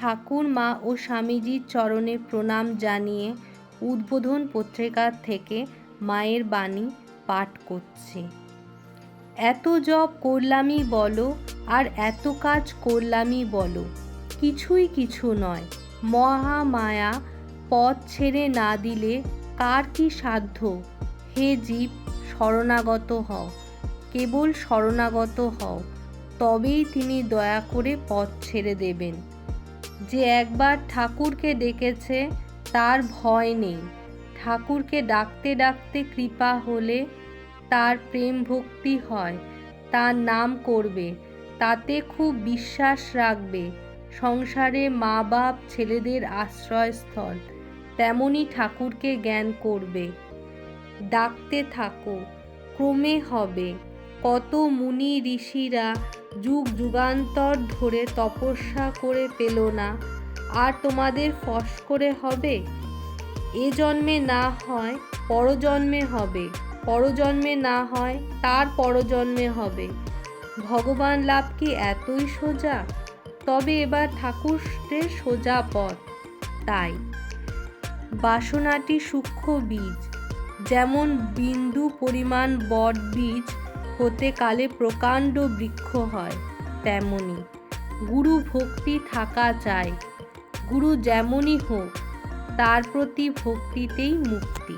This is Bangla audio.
ঠাকুর, মা ও স্বামীজির চরণে প্রণাম জানিয়ে উদ্বোধন পত্রিকা থেকে মায়ের বাণী পাঠ করছে। এত জব করলামই বলো, আর এত কাজ করলামই বলো, কিছুই কিছু নয়। মহামায়া পথ ছেড়ে না দিলে কার কি সাধ্য? হে জীব, শরণাগত হও, কেবল শরণাগত হও, তবেই তিনি দয়া করে পথ ছেড়ে দেবেন। যে একবার ঠাকুরকে ডেকেছে, তার ভয় নেই। ঠাকুরকে ডাকতে ডাকতে কৃপা হলে তার প্রেম ভক্তি হয়, তার নাম করবে, তাতে খুব বিশ্বাস রাখবে। সংসারে মা বাপ ছেলেদের আশ্রয়স্থল, তেমনি ঠাকুরকে জ্ঞান করবে। ডাকতে থাকো, ক্রমে হবে। কত মুনি ঋষিরা যুগ যুগান্তর ধরে তপস্যা করে পেল না। আর তোমাদের ফস করে হবে? এ জন্মে না হয়, পরজন্মে হবে। পরজন্মে না হয়, তার পরজন্মে হবে। ভগবান লাভ কি এতই সোজা? তবে এবার ঠাকুরের সোজা পথ, তাই। বাসনাটি সূক্ষ্ম বীজ, যেমন বিন্দু পরিমাণ বট বীজ হতে কালে প্রকাণ্ড বৃক্ষ হয়, তেমনি। গুরু ভক্তি থাকা চাই, গুরু যেমনই হোক, তার প্রতি ভক্তিতেই মুক্তি।